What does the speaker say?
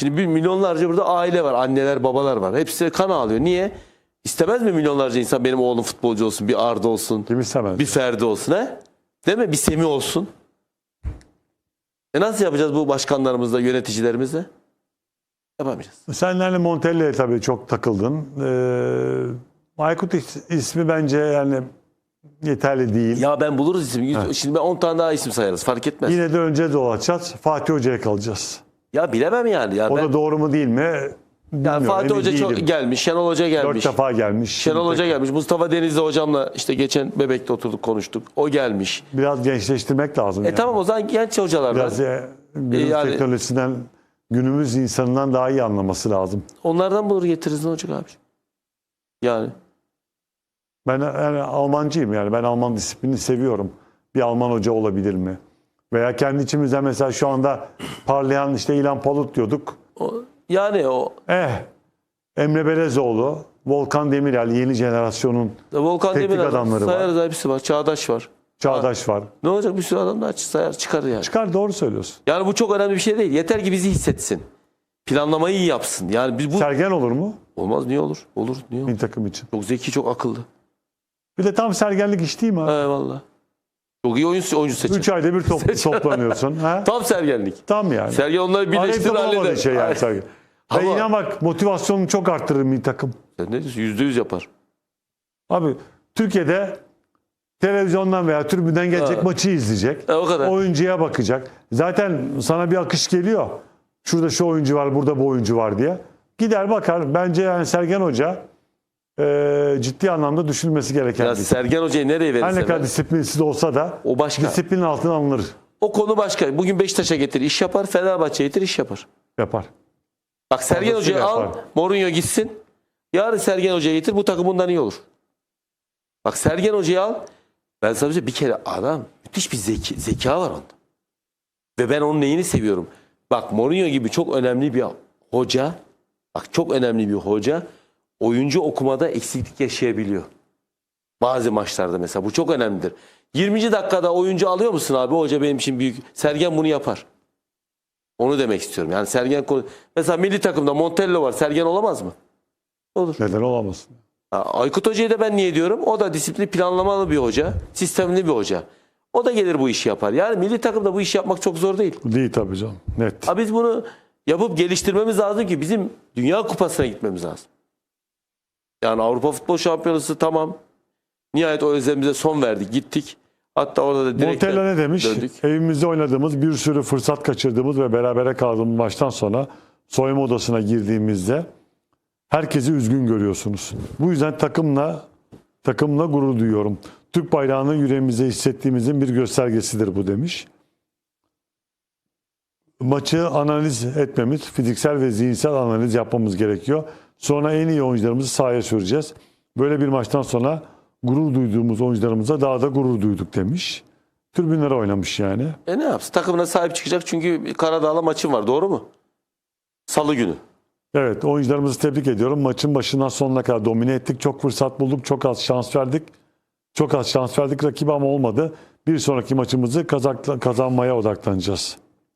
Şimdi bir milyonlarca burada aile var. Anneler, babalar var. Hepsi kan ağlıyor. Niye? İstemez mi milyonlarca insan benim oğlum futbolcu olsun, bir Arda olsun, Kim istemez? bir Ferdi olsun ha? Değil mi? Bir Semih olsun. E nasıl yapacağız bu başkanlarımızla, yöneticilerimizle? Yapamayacağız. Senlerle Montella'ya tabii çok takıldın. Ee, Aykut is- ismi bence yani yeterli değil. Ya ben buluruz isim. Yüz- Şimdi ben 10 tane daha isim sayarız. Fark etmez. Yine de önce dolaşacağız. Fatih Hoca'ya kalacağız. Ya bilemem yani. Ya O ben, da doğru mu değil mi? yani Bilmiyorum, Fatih emin Hoca çok değilim. gelmiş. Şenol Hoca Dört gelmiş. defa gelmiş. Şenol Hoca gelmiş. Mustafa Denizli hocamla işte geçen Bebek'te oturduk konuştuk. O gelmiş. Biraz gençleştirmek lazım. E yani. tamam o zaman genç hocalar. Biraz e, günümüz yani- teknolojisinden, günümüz insanından daha iyi anlaması lazım. Onlardan bulur getiririz ne olacak abi? Yani. Ben yani Almancıyım yani ben Alman disiplini seviyorum. Bir Alman hoca olabilir mi? Veya kendi içimizde mesela şu anda parlayan işte İlhan Palut diyorduk. O, yani o Eh Emre Belezoğlu, Volkan Demirel yeni jenerasyonun Volkan Teknik Demirel adamları var. sayarız hepsi var. Çağdaş var. Çağdaş var. Ne olacak bir sürü adam daha sayar çıkar yani. Çıkar doğru söylüyorsun. Yani bu çok önemli bir şey değil. Yeter ki bizi hissetsin. Planlamayı iyi yapsın. Yani biz bu Sergen olur mu? olmaz niye olur? Olur niye olur? Bir takım için. Çok zeki, çok akıllı. Bir de tam sergenlik iş değil mi? Eyvallah. Çok iyi oyuncu, oyuncu seçer. Üç ayda bir top, toplanıyorsun. Ha? Tam sergenlik. Tam yani. Sergen onları birleştirir halleder. şey yani sergen. Ve Ama- inan bak motivasyonunu çok arttırır bir takım. Sen ne diyorsun? Yüzde yüz yapar. Abi Türkiye'de televizyondan veya tribünden gelecek Ha. maçı izleyecek. E, o kadar. Oyuncuya bakacak. Zaten sana bir akış geliyor. Şurada şu oyuncu var, burada bu oyuncu var diye. Gider bakar. Bence yani Sergen Hoca e, ciddi anlamda düşünülmesi gereken Ya bir Sergen Hoca'yı nereye Her ne verirse kadar ver. disiplinsiz olsa da O başka. disiplinin altına alınır. O konu başka. Bugün Beşiktaş'a getir iş yapar. Fenerbahçe'ye getir iş yapar. Yapar. Bak Sergen Hoca'yı al. yapar. Mourinho gitsin. Yarın Sergen Hoca'yı getir. Bu takım bundan iyi olur. Bak Sergen Hoca'yı al. Ben sana bir şey- bir kere adam müthiş bir zeki, zeka var onda. Ve ben onun neyini seviyorum. Bak Mourinho gibi çok önemli bir hoca. Bak çok önemli bir hoca. Oyuncu okumada eksiklik yaşayabiliyor. Bazı maçlarda mesela bu çok önemlidir. 20. dakikada oyuncu alıyor musun abi? Hoca benim için büyük. Sergen bunu yapar. Onu demek istiyorum. Yani Sergen konu- mesela milli takımda Montello var. Sergen olamaz mı? Olur. Neden olamasın? Aykut Hoca'yı da ben niye diyorum? O da disiplin planlamalı bir hoca, sistemli bir hoca. O da gelir bu işi yapar. Yani milli takımda bu işi yapmak çok zor değil. Değil tabii canım. Net. Ha biz bunu yapıp geliştirmemiz lazım ki bizim Dünya Kupası'na gitmemiz lazım. Yani Avrupa Futbol Şampiyonası tamam. Nihayet o özlemimize son verdik. Gittik. Hatta orada da direkt Montella ne demiş? döndük. Evimizde oynadığımız bir sürü fırsat kaçırdığımız ve berabere kaldığımız maçtan sonra soyunma odasına girdiğimizde herkesi üzgün görüyorsunuz. Bu yüzden takımla takımla gurur duyuyorum. Türk bayrağını yüreğimize hissettiğimizin bir göstergesidir bu demiş. Maçı analiz etmemiz, fiziksel ve zihinsel analiz yapmamız gerekiyor. Sonra en iyi oyuncularımızı sahaya süreceğiz. Böyle bir maçtan sonra gurur duyduğumuz oyuncularımıza daha da gurur duyduk demiş. Tribünlere oynamış yani. E ne yapsın? Takımına sahip çıkacak çünkü Karadağ'la maçım var. Doğru mu? Salı günü. Evet oyuncularımızı tebrik ediyorum. Maçın başından sonuna kadar domine ettik. Çok fırsat bulduk. Çok az şans verdik. Çok az şans verdik rakibe ama olmadı. Bir sonraki maçımızı kazanmaya odaklanacağız.